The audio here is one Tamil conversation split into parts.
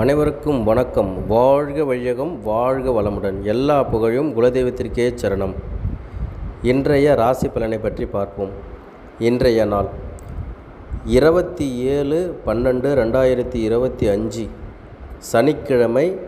அனைவருக்கும் வணக்கம். வாழ்க வையகம் வாழ்க வளமுடன். எல்லா புகழும் குலதெய்வத்திற்கே சரணம். இன்றைய ராசி பலனை பற்றி பார்ப்போம். இன்றைய நாள் இருபத்தி ஏழு பன்னெண்டு ரெண்டாயிரத்தி இருபத்தி அஞ்சு. சனிக்கிழமை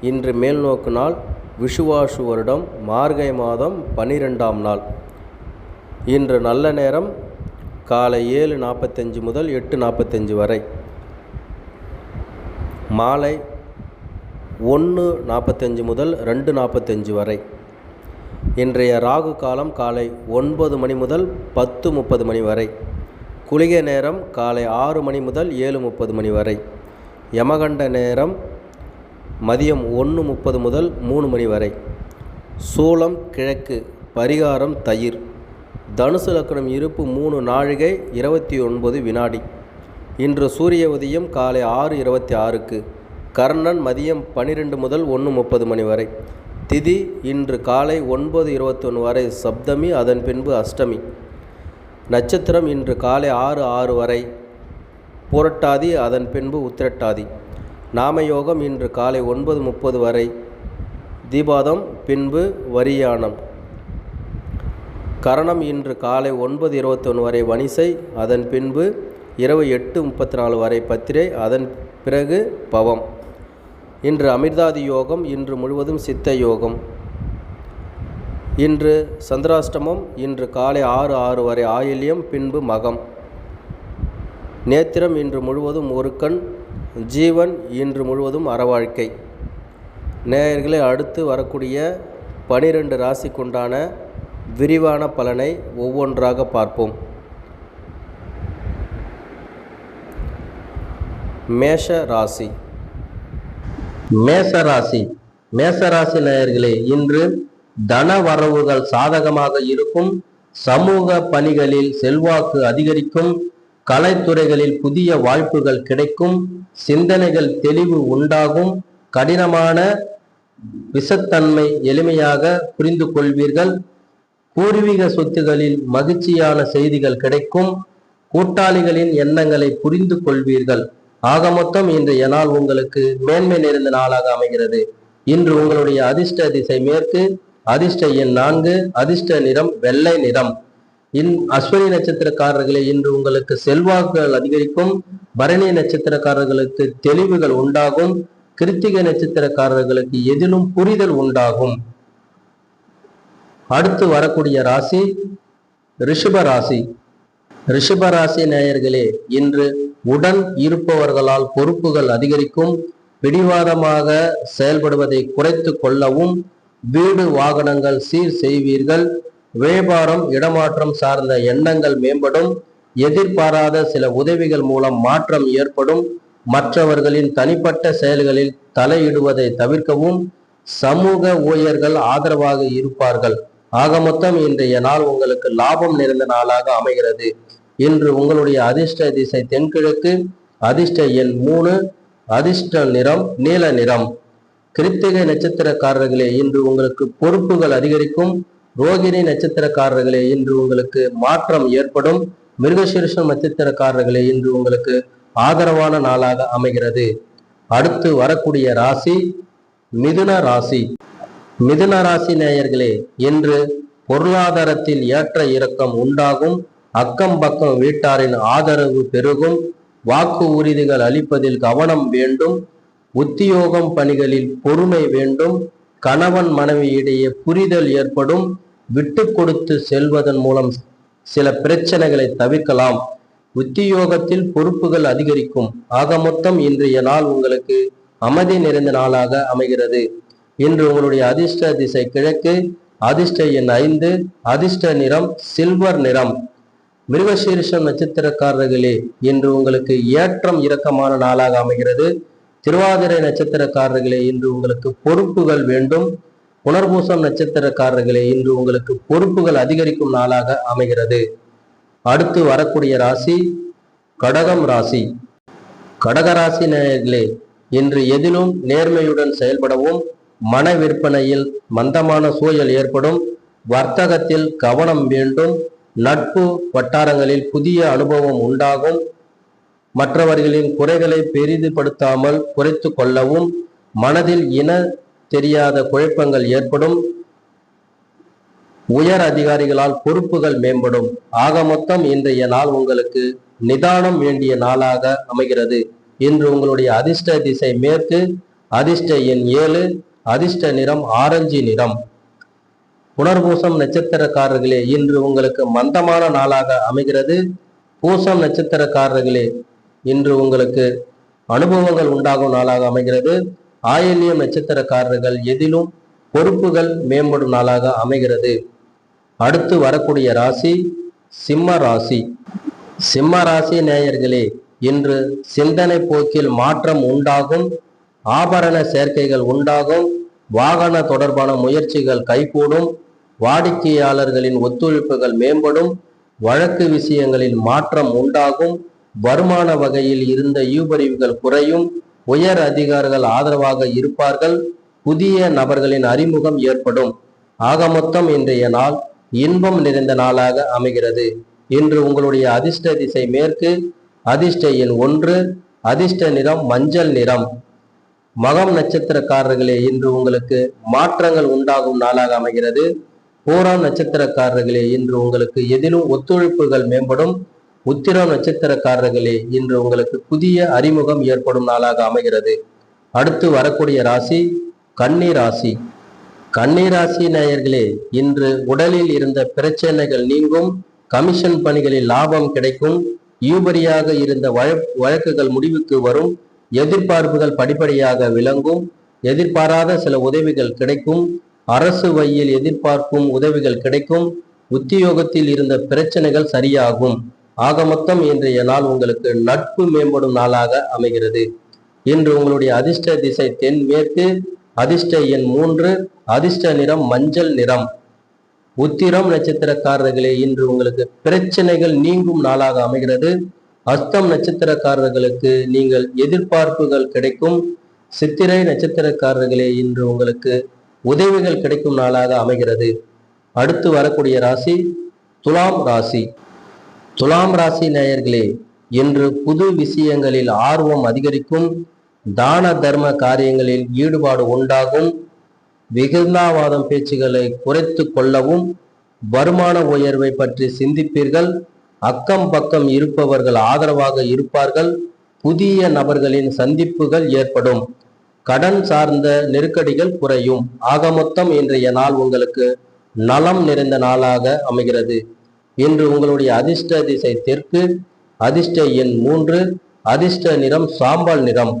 இன்று மேல்நோக்கு நாள் விஷுவாசு வருடம் மார்கை மாதம் பனிரெண்டாம் நாள். இன்று நல்ல நேரம் காலை ஏழு நாற்பத்தஞ்சு முதல் எட்டு நாற்பத்தஞ்சு வரை. மாலை ஒன்று நாற்பத்தஞ்சு முதல் ரெண்டு நாற்பத்தஞ்சு வரை. இன்றைய ராகு காலம் காலை ஒன்பது மணி முதல் பத்து முப்பது மணி வரை. குளிகை நேரம் காலை ஆறு மணி முதல் ஏழு முப்பது மணி வரை. யமகண்ட நேரம் மதியம் ஒன்று முப்பது முதல் மூணு மணி வரை. சூளம் கிழக்கு பரிகாரம் தயிர். தனுசு லக்கணம் இருப்பு மூணு நாழிகை இருபத்தி ஒன்பது வினாடி. இன்று சூரிய உதயம் காலை ஆறு இருபத்தி ஆறுக்கு கர்ணன் மதியம் பன்னிரெண்டு முதல் ஒன்று முப்பது மணி வரை. திதி இன்று காலை ஒன்பது இருபத்தொன்று வரை சப்தமி அதன் பின்பு அஷ்டமி. நட்சத்திரம் இன்று காலை ஆறு ஆறு வரை புரட்டாதி அதன் பின்பு உத்திரட்டாதி. நாமயோகம் இன்று காலை ஒன்பது முப்பது வரை தீபாதம் பின்பு வரியானம். கரணம் இன்று காலை ஒன்பது இருபத்தொன்று வரை வணிசை அதன் பின்பு இரவு எட்டு முப்பத்தி நாலு வரை பத்திரை அதன் பிறகு பவம். இன்று அமிர்தாதி யோகம் இன்று முழுவதும் சித்த யோகம். இன்று சந்திராஷ்டமம் இன்று காலை ஆறு ஆறு வரை ஆயில்யம் பின்பு மகம். நேத்திரம் இன்று முழுவதும் ஒரு கண். ஜீவன் இன்று முழுவதும் அறவாழ்க்கை. நேயர்களே அடுத்து வரக்கூடிய பனிரெண்டு ராசிக்குண்டான விரிவான பலனை ஒவ்வொன்றாக பார்ப்போம். மேஷ ராசி மேச ராசி மேச ராசி நேயர்களே இன்று தன வரவுகள் சாதகமாக இருக்கும். சமூக பணிகளில் செல்வாக்கு அதிகரிக்கும். கலைத்துறைகளில் புதிய வாய்ப்புகள் கிடைக்கும். சிந்தனைகள் தெளிவு உண்டாகும். கடினமான விஷத்தன்மை எளிமையாக புரிந்து கொள்வீர்கள். பூர்வீக சொத்துகளில் மகிழ்ச்சியான செய்திகள் கிடைக்கும். கூட்டாளிகளின் எண்ணங்களை புரிந்து கொள்வீர்கள். ஆக மொத்தம் இன்றைய நாள் உங்களுக்கு மேன்மை நிறைந்த நாளாக அமைகிறது. இன்று உங்களுடைய அதிர்ஷ்ட திசை மேற்கு அதிர்ஷ்ட எண் நான்கு அதிர்ஷ்ட நிறம் வெள்ளை நிறம். இன் அஸ்வினி நட்சத்திரக்காரர்களே இன்று உங்களுக்கு செல்வாக்குகள் அதிகரிக்கும் பரணி நட்சத்திரக்காரர்களுக்கு தெளிவுகள் உண்டாகும் கிருத்திகை நட்சத்திரக்காரர்களுக்கு எதிலும் புரிதல் உண்டாகும். அடுத்து வரக்கூடிய ராசி ரிஷப ராசி. ரிஷபராசி நேயர்களே இன்று உடன் இருப்பவர்களால் பொறுப்புகள் அதிகரிக்கும் பிடிவாதமாக செயல்படுவதை குறைத்து கொள்ளவும் வீடு வாகனங்கள் சீர் செய்வீர்கள் வியாபாரம் இடமாற்றம் சார்ந்த எண்ணங்கள் மேம்படும் எதிர்பாராத சில உதவிகள் மூலம் மாற்றம் ஏற்படும் மற்றவர்களின் தனிப்பட்ட செயல்களில் தலையிடுவதை தவிர்க்கவும் சமூக ஊழியர்கள் ஆதரவாக இருப்பார்கள். ஆக மொத்தம் இன்றைய நாள் உங்களுக்கு லாபம் நிறைந்த நாளாக அமைகிறது. இன்று உங்களுடைய அதிர்ஷ்ட திசை தென்கிழக்கு அதிர்ஷ்ட எண் மூணு அதிர்ஷ்ட நிறம் நீல நிறம். கிருத்திகை நட்சத்திரக்காரர்களே இன்று உங்களுக்கு பொறுப்புகள் அதிகரிக்கும். ரோகிணி நட்சத்திரக்காரர்களே இன்று உங்களுக்கு மாற்றம் ஏற்படும். மிருகசீர்ஷம் நட்சத்திரக்காரர்களே இன்று உங்களுக்கு ஆதரவான நாளாக அமைகிறது. அடுத்து வரக்கூடிய ராசி மிதுன ராசி. மிதுன ராசி நேயர்களே இன்று பொருளாதாரத்தில் ஏற்ற இறக்கம் உண்டாகும். அக்கம் பக்கம் வீட்டாரின் ஆதரவு பெருகும். வாக்கு உறுதிகள் அளிப்பதில் கவனம் வேண்டும். உத்தியோகம் பணிகளில் பொறுமை வேண்டும். கணவன் மனைவியிடையே புரிதல் ஏற்படும். விட்டு கொடுத்து செல்வதன் மூலம் சில பிரச்சனைகளை தவிர்க்கலாம். உத்தியோகத்தில் பொறுப்புகள் அதிகரிக்கும். ஆக மொத்தம் இன்றைய நாள் உங்களுக்கு அமைதி நிறைந்த நாளாக அமைகிறது. இன்று உங்களுடைய அதிர்ஷ்ட திசை கிழக்கு. அதிர்ஷ்ட எண் ஐந்து. அதிர்ஷ்ட நிறம் சில்வர் நிறம். மிருகசீரிஷம் நட்சத்திரக்காரர்களே இன்று உங்களுக்கு ஏற்றம் இறக்கமான நாளாக அமைகிறது. திருவாதிரை நட்சத்திரக்காரர்களே இன்று உங்களுக்கு பொறுப்புகள் வேண்டும். புனர்பூசம் நட்சத்திரக்காரர்களே இன்று உங்களுக்கு பொறுப்புகள் அதிகரிக்கும் நாளாக அமைகிறது. அடுத்து வரக்கூடிய ராசி கடகம் ராசி. கடகராசி நேயர்களே இன்று எதிலும் நேர்மையுடன் செயல்படவும் மன விற்பனையில் மந்தமான சூழல் ஏற்படும் வர்த்தகத்தில் கவனம் வேண்டும் நட்பு வட்டாரங்களில் புதிய அனுபவம் உண்டாகும். மற்றவர்களின் குறைகளை பெரிதுபடுத்தாமல் குறைத்து கொள்ளவும் மனதில் இன தெரியாத குழப்பங்கள் ஏற்படும். உயர் அதிகாரிகளால் பொறுப்புகள் மேம்படும். ஆக மொத்தம் இன்றைய நாள் உங்களுக்கு நிதானம் வேண்டிய நாளாக அமைகிறது. இன்று உங்களுடைய அதிர்ஷ்ட திசை மேற்கு அதிர்ஷ்ட எண் ஏழு அதிர்ஷ்ட நிறம் ஆரஞ்சு நிறம். புனர்பூசம் நட்சத்திரக்காரர்களே இன்று உங்களுக்கு மந்தமான நாளாக அமைகிறது. பூசம் நட்சத்திரக்காரர்களே இன்று உங்களுக்கு அனுபவங்கள் உண்டாகும் நாளாக அமைகிறது. ஆயில்யம் நட்சத்திரக்காரர்கள் எதிலும் பொறுப்புகள் மேம்படும் நாளாக அமைகிறது. அடுத்து வரக்கூடிய ராசி சிம்ம ராசி. சிம்ம ராசி நேயர்களே இன்று சிந்தனை போக்கில் மாற்றம் உண்டாகும் ஆபரண சேர்க்கைகள் உண்டாகும் வாகன தொடர்பான முயற்சிகள் கைகூடும் வாடிக்கையாளர்களின் ஒத்துழைப்புகள் மேம்படும் வழக்கு விஷயங்களில் மாற்றம் உண்டாகும் வருமான வகையில் இருந்த ஈவுபறிவுகள் குறையும் உயர் அதிகாரிகள் ஆதரவாக இருப்பார்கள் புதிய நபர்களின் அறிமுகம் ஏற்படும். ஆக மொத்தம் இன்றைய நாள் இன்பம் நிறைந்த நாளாக அமைகிறது. இன்று உங்களுடைய அதிர்ஷ்ட திசை மேற்கு அதிர்ஷ்ட எண் ஒன்று அதிர்ஷ்ட நிறம் மஞ்சள் நிறம். மகம் நட்சத்திரக்காரர்களே இன்று உங்களுக்கு மாற்றங்கள் உண்டாகும் நாளாக அமைகிறது. பூராம் நட்சத்திரக்காரர்களே இன்று உங்களுக்கு எதிலும் ஒத்துழைப்புகள் மேம்படும். உத்திரம் நட்சத்திரக்காரர்களே இன்று உங்களுக்கு புதிய அறிமுகம் ஏற்படும் நாளாக அமைகிறது. அடுத்து வரக்கூடிய ராசி கன்னி ராசி. கன்னி ராசி நேயர்களே இன்று உடலில் இருந்த பிரச்சனைகள் நீங்கும் கமிஷன் பணிகளில் லாபம் கிடைக்கும் ஈபரியாக இருந்த வழ- வழக்குகள் முடிவுக்கு வரும் எதிர்பார்ப்புகள் படிப்படியாக விளங்கும் எதிர்பாராத சில உதவிகள் கிடைக்கும் அரசு வழியில் எதிர்பார்க்கும் உதவிகள் கிடைக்கும். உத்தியோகத்தில் இருந்த பிரச்சனைகள் சரியாகும். ஆக மொத்தம் இன்றைய நாள் உங்களுக்கு நட்பு மேம்படும் நாளாக அமைகிறது. இன்று உங்களுடைய அதிர்ஷ்ட திசை தென்மேற்கு அதிர்ஷ்ட எண் மூன்று அதிர்ஷ்ட நிறம் மஞ்சள் நிறம். உத்திரம் நட்சத்திரக்காரர்களே இன்று உங்களுக்கு பிரச்சனைகள் நீங்கும் நாளாக அமைகிறது. அஸ்தம் நட்சத்திரக்காரர்களுக்கு நீங்கள் எதிர்பார்ப்புகள் கிடைக்கும். சித்திரை நட்சத்திரக்காரர்களே இன்று உங்களுக்கு உதவிகள் கிடைக்கும் நாளாக அமைகிறது. அடுத்து வரக்கூடிய ராசி துலாம் ராசி. துலாம் ராசி நேயர்களே இன்று புது விஷயங்களில் ஆர்வம் அதிகரிக்கும் தான தர்ம காரியங்களில் ஈடுபாடு உண்டாகும் விகிதாவாதம் பேச்சுகளை குறைத்து கொள்ளவும் வருமான உயர்வை பற்றி சிந்திப்பீர்கள் அக்கம் பக்கம் இருப்பவர்கள் ஆதரவாக இருப்பார்கள் புதிய நபர்களின் சந்திப்புகள் ஏற்படும். கடன் சார்ந்த நெருக்கடிகள் குறையும். ஆக மொத்தம் இன்றைய நாள் உங்களுக்கு நலம் நிறைந்த நாளாக அமைகிறது. இன்று உங்களுடைய அதிர்ஷ்ட திசை தெற்கு அதிர்ஷ்ட எண் மூன்று அதிர்ஷ்ட நிறம் சாம்பல் நிறம்.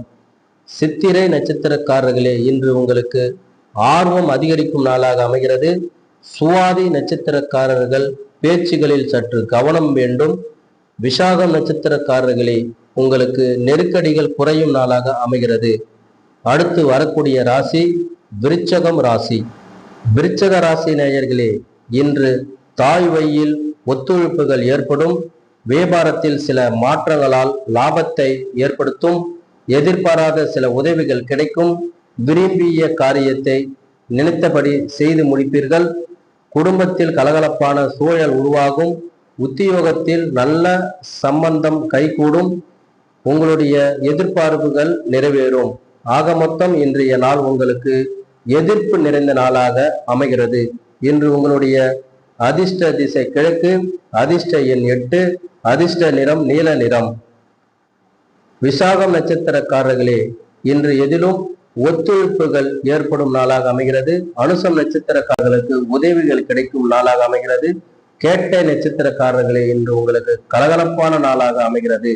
சித்திரை நட்சத்திரக்காரர்களே இன்று உங்களுக்கு ஆர்வம் அதிகரிக்கும் நாளாக அமைகிறது. சுவாதி நட்சத்திரக்காரர்கள் பேச்சுகளில் சற்று கவனம் வேண்டும். விசாகம் நட்சத்திரக்காரர்களே உங்களுக்கு நெருக்கடிகள் குறையும் நாளாக அமைகிறது. அடுத்து வரக்கூடிய ராசி விருச்சகம் ராசி. விருச்சக ராசி நேயர்களே இன்று தாய் வழியில் ஒத்துழைப்புகள் ஏற்படும். வியாபாரத்தில் சில மாற்றங்களால் லாபத்தை ஏற்படுத்தும். எதிர்பாராத சில உதவிகள் கிடைக்கும். விரும்பிய காரியத்தை நினைத்தபடி செய்து முடிப்பீர்கள். குடும்பத்தில் கலகலப்பான சூழல் உருவாகும். உத்தியோகத்தில் நல்ல சம்பந்தம் கைகூடும். உங்களுடைய எதிர்பார்ப்புகள் நிறைவேறும். ஆக மொத்தம் இன்றைய நாள் உங்களுக்கு எதிர்ப்பு நிறைந்த நாளாக அமைகிறது. இன்று உங்களுடைய அதிர்ஷ்ட திசை கிழக்கு அதிர்ஷ்ட எண் எட்டு அதிர்ஷ்ட நிறம் நீல நிறம். விசாகம் நட்சத்திரக்காரர்களே இன்று எதிலும் ஒத்துழைப்புகள் ஏற்படும் நாளாக அமைகிறது. அனுசம் நட்சத்திரக்காரர்களுக்கு உதவிகள் கிடைக்கும் நாளாக அமைகிறது. கேட்டை நட்சத்திரக்காரர்களே இன்று உங்களுக்கு கலகலப்பான நாளாக அமைகிறது.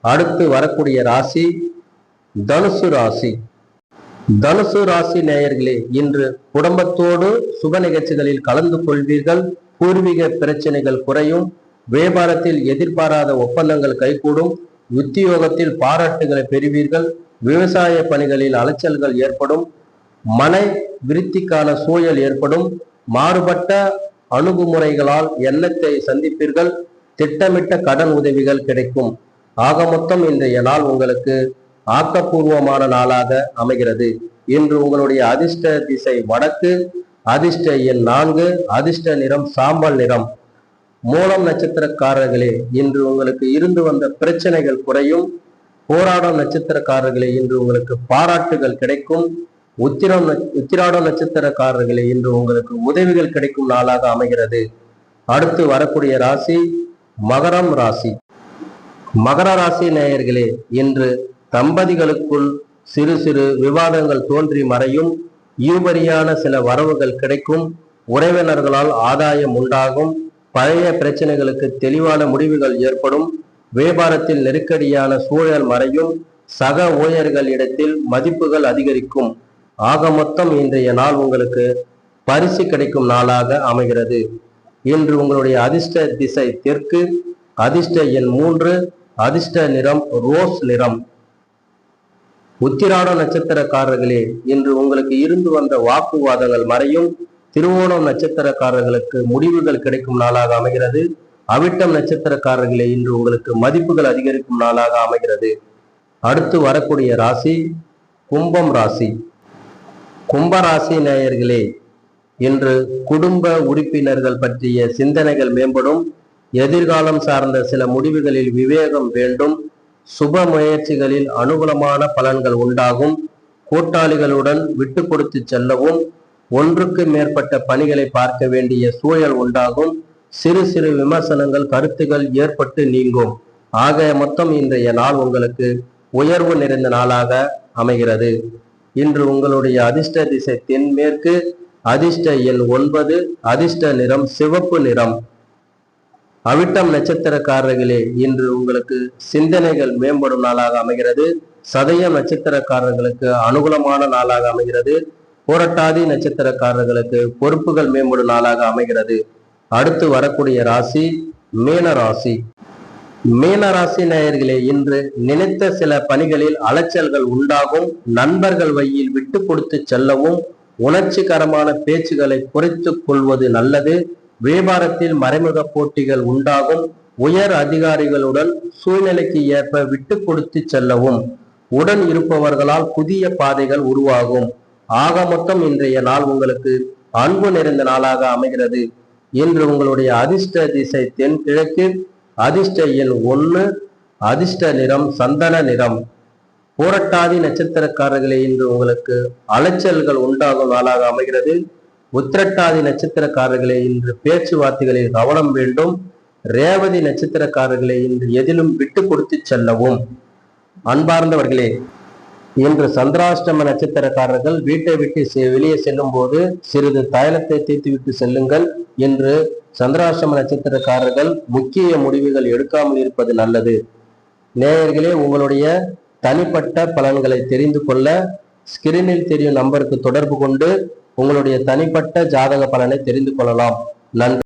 அடுத்து வரக்கூடிய ராசி தனுசு ராசி. தனுசு ராசி நேயர்களே இன்று குடும்பத்தோடு சுப நிகழ்ச்சிகளில் கலந்து கொள்வீர்கள். பூர்வீக பிரச்சனைகள் குறையும். வியாபாரத்தில் எதிர்பாராத ஒப்பந்தங்கள் கைகூடும். உத்தியோகத்தில் பாராட்டுகளை பெறுவீர்கள். விவசாய பணிகளில் அலைச்சல்கள் ஏற்படும். மனை விருத்திக்கான சூழல் ஏற்படும். மாறுபட்ட அணுகுமுறைகளால் எண்ணத்தை சந்திப்பீர்கள். திட்டமிட்ட கடன் உதவிகள் கிடைக்கும். ஆக மொத்தம் இன்றைய நாள் உங்களுக்கு ஆக்கப்பூர்வமான நாளாக அமைகிறது. இன்று உங்களுடைய அதிர்ஷ்ட திசை வடக்கு அதிர்ஷ்ட எண் நான்கு அதிர்ஷ்ட நிறம் சாம்பல் நிறம். மூலம் நட்சத்திரக்காரர்களே இன்று உங்களுக்கு இருந்து வந்த பிரச்சனைகள் குறையும். போராடும் நட்சத்திரக்காரர்களே இன்று உங்களுக்கு பாராட்டுகள் கிடைக்கும். உத்திரம் உத்திராடம் நட்சத்திரக்காரர்களே இன்று உங்களுக்கு உதவிகள் கிடைக்கும் நாளாக அமைகிறது. அடுத்து வரக்கூடிய ராசி மகரம் ராசி. மகர ராசி நேயர்களே இன்று தம்பதிகளுக்குள் சிறு சிறு விவாதங்கள் தோன்றி மறையும் ஈவுபரியான சில வரவுகள் கிடைக்கும் உறவினர்களால் ஆதாயம் உண்டாகும் பழைய பிரச்சனைகளுக்கு தெளிவான முடிவுகள் ஏற்படும் வியாபாரத்தில் நெருக்கடியான சூழல் மறையும் சக ஊழியர்கள் இடத்தில் மதிப்புகள் அதிகரிக்கும். ஆக மொத்தம் இன்றைய நாள் உங்களுக்கு பரிசு கிடைக்கும் நாளாக அமைகிறது. இன்று உங்களுடைய அதிர்ஷ்ட திசை தெற்கு அதிர்ஷ்ட எண் மூன்று அதிர்ஷ்ட நிறம் ரோஸ் நிறம். உத்திராட நட்சத்திரக்காரர்களே இன்று உங்களுக்கு இருந்து வந்த வாக்குவாதங்கள் மறையும். திருவோணம் நட்சத்திரக்காரர்களுக்கு முடிவுகள் கிடைக்கும் நாளாக அமைகிறது. அவிட்டம் நட்சத்திரக்காரர்களே இன்று உங்களுக்கு மதிப்புகள் அதிகரிக்கும் நாளாக அமைகிறது. அடுத்து வரக்கூடிய ராசி கும்பம் ராசி. கும்பராசி நேயர்களே இன்று குடும்ப உறுப்பினர்கள் பற்றிய சிந்தனைகள் மேம்படும். எதிர்காலம் சார்ந்த சில முடிவுகளில் விவேகம் வேண்டும். சுப முயற்சிகளில் அனுகூலமான பலன்கள் உண்டாகும். கூட்டாளிகளுடன் விட்டு கொடுத்து செல்லவும் ஒன்றுக்கு மேற்பட்ட பணிகளை பார்க்க வேண்டிய சூழல் உண்டாகும். சிறு சிறு விமர்சனங்கள் கருத்துகள் ஏற்பட்டு நீங்கும். ஆக மொத்தம் இன்றைய நாள் உங்களுக்கு உயர்வு நிறைந்த நாளாக அமைகிறது. இன்று உங்களுடைய அதிர்ஷ்ட திசை தென்மேற்கு அதிர்ஷ்ட எண் ஒன்பது அதிர்ஷ்ட நிறம் சிவப்பு நிறம். அவிட்டம் நட்சத்திரக்காரர்களே இன்று உங்களுக்கு சிந்தனைகள் மேம்படும் நாளாக அமைகிறது. சதயம் நட்சத்திரக்காரர்களுக்கு அனுகூலமான நாளாக அமைகிறது. போரட்டாதி நட்சத்திரக்காரர்களுக்கு பொறுப்புகள் மேம்படும் நாளாக அமைகிறது. அடுத்து வரக்கூடிய ராசி மீன ராசி. மீன ராசி நேயர்களே இன்று நினைத்த சில பணிகளில் அலைச்சல்கள் உண்டாகும். நண்பர்கள் வழியில் விட்டு கொடுத்து செல்லவும் உணர்ச்சிகரமான பேச்சுகளை குறைத்துக் கொள்வது நல்லது. வியாபாரத்தில் மறைமுக போட்டிகள் உண்டாகும். உயர் அதிகாரிகளுடன் சூழ்நிலைக்கு ஏற்ப விட்டு கொடுத்து செல்லவும். உடன் இருப்பவர்களால் புதிய பாதைகள் உருவாகும். ஆக மொத்தம் இன்றைய நாள் உங்களுக்கு அன்பு நிறைந்த நாளாக அமைகிறது. இன்று உங்களுடைய அதிர்ஷ்ட திசை தென்கிழக்கு அதிர்ஷ்ட எண் ஒன்று அதிர்ஷ்ட நிறம் சந்தன நிறம். போரட்டாதி நட்சத்திரக்காரர்களே இன்று உங்களுக்கு அலைச்சல்கள் உண்டாகும் நாளாக அமைகிறது. உத்திரட்டாதி நட்சத்திரக்காரர்களே இன்று பேச்சுவார்த்தைகளில் கவனம் வேண்டும். ரேவதி நட்சத்திரக்காரர்களே இன்று எதிலும் விட்டு கொடுத்து செல்லவும். அன்பார்ந்தவர்களே இன்று சந்திராஷ்டம நட்சத்திரக்காரர்கள் வீட்டை விட்டு செ- வெளியே செல்லும் போது சிறிது தைலத்தை தேய்த்துவிட்டு செல்லுங்கள் என்று சந்திராஷ்டம நட்சத்திரக்காரர்கள் முக்கிய முடிவுகள் எடுக்காமல் இருப்பது நல்லது. நேயர்களே உங்களுடைய தனிப்பட்ட பலன்களை தெரிந்து கொள்ள ஸ்கிரீனில் தெரியும் நம்பருக்கு தொடர்பு கொண்டு உங்களுடைய தனிப்பட்ட ஜாதக பலனை தெரிந்து கொள்ளலாம். நன்றி.